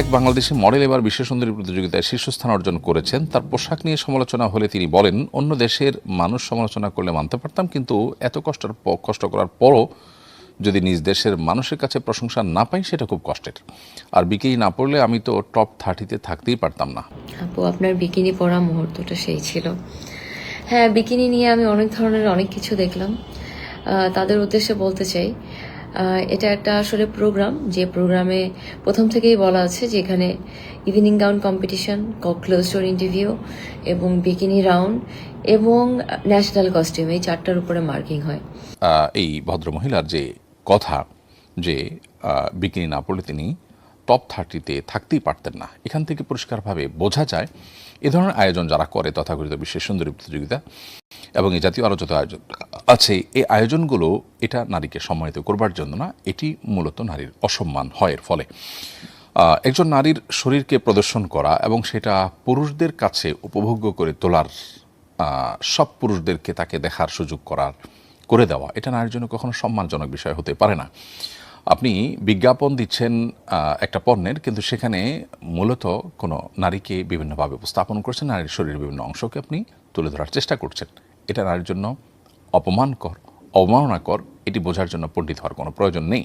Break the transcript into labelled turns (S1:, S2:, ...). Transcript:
S1: এক বাংলাদেশি মডেল এবার বিশ্ব সুন্দরী প্রতিযোগিতায় শীর্ষস্থান অর্জন করেছেন। তার পোশাক নিয়ে সমালোচনা হলে তিনি বলেন, অন্য দেশের মানুষ সমালোচনা করলে মানতে পারতাম, কিন্তু এত কষ্টের কষ্ট করার পরও যদি নিজ দেশের মানুষের কাছে প্রশংসা না পাই, সেটা খুব কষ্টের। আর বিকিনি না পড়লে আমি তো টপ থার্টিতে থাকতেই পারতাম না।
S2: আপু, আপনার বিকিনি পরা মুহূর্তটা সেই ছিল। হ্যাঁ বিকিনি নিয়ে আমি অনেক ধরনের অনেক কিছু দেখলাম। তাদের উদ্দেশ্যে বলতে চাই এটা একটা আসলে প্রোগ্রাম যে প্রোগ্রামে প্রথম থেকেই বলা আছে যে এখানে evening gown competition close door interview এবং বিকিনি রাউন্ড এবং ন্যাশনাল কস্টিউম এই চারটার উপরে মার্কিং হয়।
S1: এই ভদ্রমহিলার যে কথা যে বিকিনি না পড়লে তিনি টপ থার্টিতে থাকতেই পারতেন না। এখান থেকে পরিষ্কারভাবে বোঝা যায়, এ ধরনের আয়োজন যারা করে তথাকথিত বিশ্বের সুন্দরী প্রতিযোগিতা এবং এই জাতীয় আরও যত আয়োজন আছে। এই আয়োজনগুলো এটা নারীকে সম্মানিত করবার জন্য না, এটি মূলত নারীর অসম্মান হয় এর ফলে। একজন নারীর শরীরকে প্রদর্শন করা এবং সেটা পুরুষদের কাছে উপভোগ্য করে তোলার সব পুরুষদেরকে তাকে দেখার সুযোগ করার, করে দেওয়া, এটা নারীর জন্য কখনো সম্মানজনক বিষয় হতে পারে না। আপনি বিজ্ঞাপন দিচ্ছেন একটা পণ্যের, কিন্তু সেখানে মূলত কোনো নারীকে বিভিন্নভাবে উপস্থাপন করছেন, নারীর শরীরের বিভিন্ন অংশকে আপনি তুলে ধরার চেষ্টা করছেন। এটা নারীর জন্য অপমানকর অবমাননাকর এটি বোঝার জন্য পণ্ডিত হওয়ার কোনো প্রয়োজন নেই।